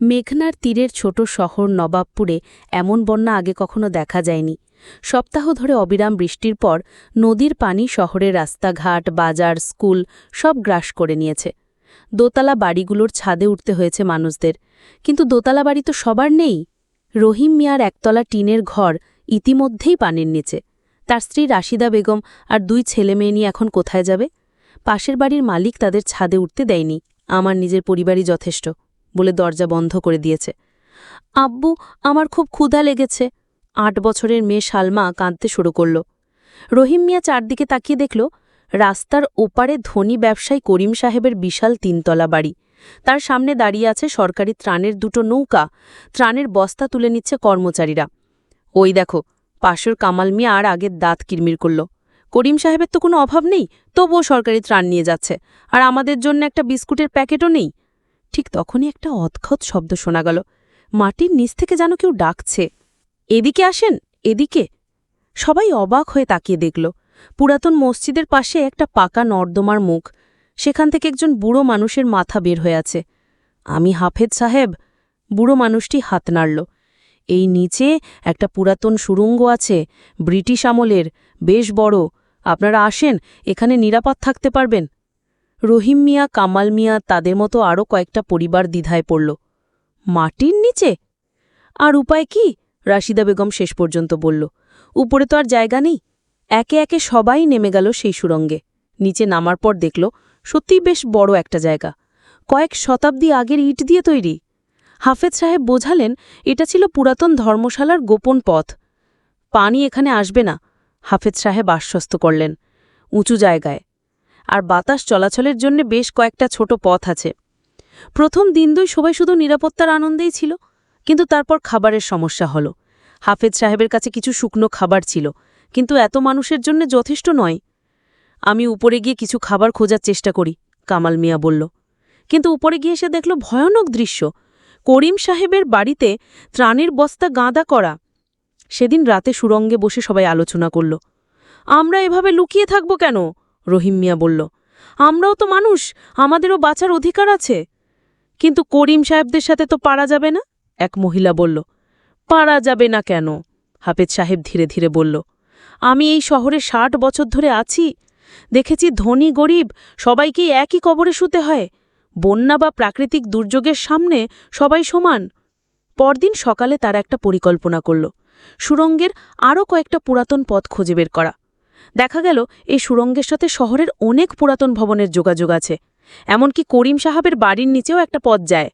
মেঘনার তীরের ছোট শহর নবাবপুরে এমন বন্যা আগে কখনো দেখা যায়নি। সপ্তাহ ধরে অবিরাম বৃষ্টির পর নদীর পানি শহরের রাস্তাঘাট, বাজার, স্কুল সব গ্রাস করে নিয়েছে। দোতলা বাড়িগুলোর ছাদে উঠতে হয়েছে মানুষদের। কিন্তু দোতলা বাড়ি তো সবার নেই। রহিম মিয়ার একতলা টিনের ঘর ইতিমধ্যেই পানির নিচে। তার স্ত্রী রাশিদা বেগম আর দুই ছেলে মেয়ে নিয়ে এখন কোথায় যাবে? পাশের বাড়ির মালিক তাদের ছাদে উঠতে দেয়নি। আমার নিজের পরিবারই যথেষ্ট। বলে দরজা বন্ধ করে দিয়েছে। আব্বু, আমার খুব ক্ষুধা লেগেছে। আট বছরের মেয়ে সালমা কাঁদতে শুরু করল। রহিম মিয়া চারদিকে তাকিয়ে দেখল, রাস্তার ওপারে ধনী ব্যবসায়ী করিম সাহেবের বিশাল তিনতলা বাড়ি। তার সামনে দাঁড়িয়ে আছে সরকারি ত্রাণের দুটো নৌকা। ত্রাণের বস্তা তুলে নিচ্ছে কর্মচারীরা। ওই দেখো, পাশের কামাল মিয়া আর আগের দাঁত কিরমির করল। করিম সাহেবের তো কোনো অভাব নেই, তবুও সরকারি ত্রাণ নিয়ে যাচ্ছে। আর আমাদের জন্য একটা বিস্কুটের প্যাকেটও নেই। ঠিক তখনই একটা অদ্ভুত শব্দ শোনা গেল। মাটির নিচ থেকে যেন কেউ ডাকছে। এদিকে আসেন, এদিকে। সবাই অবাক হয়ে তাকিয়ে দেখল, পুরাতন মসজিদের পাশে একটা পাকা নর্দমার মুখ। সেখান থেকে একজন বুড়ো মানুষের মাথা বের হয়ে আছে। আমি হাফেজ সাহেব। বুড়ো মানুষটি হাত নাড়ল। এই নিচে একটা পুরাতন সুড়ঙ্গ আছে, ব্রিটিশ আমলের, বেশ বড়। আপনারা আসেন, এখানে নিরাপদ থাকতে পারবেন। রহিম মিয়া, কামাল মিয়া তাদের মতো আরও কয়েকটা পরিবার দ্বিধায় পড়ল। মাটির নিচে? আর উপায় কি? রাশিদা বেগম শেষ পর্যন্ত বলল। উপরে তো আর জায়গা নেই। একে একে সবাই নেমে গেল সেই সুরঙ্গে। নিচে নামার পর দেখল, সত্যিই বেশ বড় একটা জায়গা। কয়েক শতাব্দী আগের ইট দিয়ে তৈরি। হাফেজ সাহেব বোঝালেন, এটা ছিল পুরাতন ধর্মশালার গোপন পথ। পানি এখানে আসবে না, হাফেজ সাহেব আশ্বস্ত করলেন। উঁচু জায়গায়। আর বাতাস চলাচলের জন্য বেশ কয়েকটা ছোট পথ আছে। প্রথম দিন দুই সবাই শুধু নিরাপত্তার আনন্দেই ছিল, কিন্তু তারপর খাবারের সমস্যা হল। হাফেজ সাহেবের কাছে কিছু শুকনো খাবার ছিল, কিন্তু এত মানুষের জন্য যথেষ্ট নয়। আমি উপরে গিয়ে কিছু খাবার খোঁজার চেষ্টা করি, কামাল মিয়া বলল। কিন্তু উপরে গিয়ে এসে দেখল ভয়ানক দৃশ্য। করিম সাহেবের বাড়িতে ত্রাণের বস্তা গাঁদা করা। সেদিন রাতে সুরঙ্গে বসে সবাই আলোচনা করল। আমরা এভাবে লুকিয়ে থাকব কেন? রহিম মিয়া বলল, আমরাও তো মানুষ, আমাদেরও বাঁচার অধিকার আছে। কিন্তু করিম সাহেবদের সাথে তো পারা যাবে না? এক মহিলা বলল, পারা যাবে না কেন? হাফেজ সাহেব ধীরে ধীরে বলল, আমি এই শহরে ষাট বছর ধরে আছি। দেখেছি ধনী গরিব, সবাইকেই একই কবরে শুতে হয়। বন্যা বা প্রাকৃতিক দুর্যোগের সামনে সবাই সমান। পরদিন সকালে তারা একটা পরিকল্পনা করল, সুরঙ্গের আরও কয়েকটা পুরাতন পথ খুঁজে বের করা। দেখা গেল এই সুরঙ্গের সাথে শহরের অনেক পুরাতন ভবনের যোগাযোগ আছে। এমনকি করিম সাহাবের বাড়ির নিচেও একটা পথ যায়।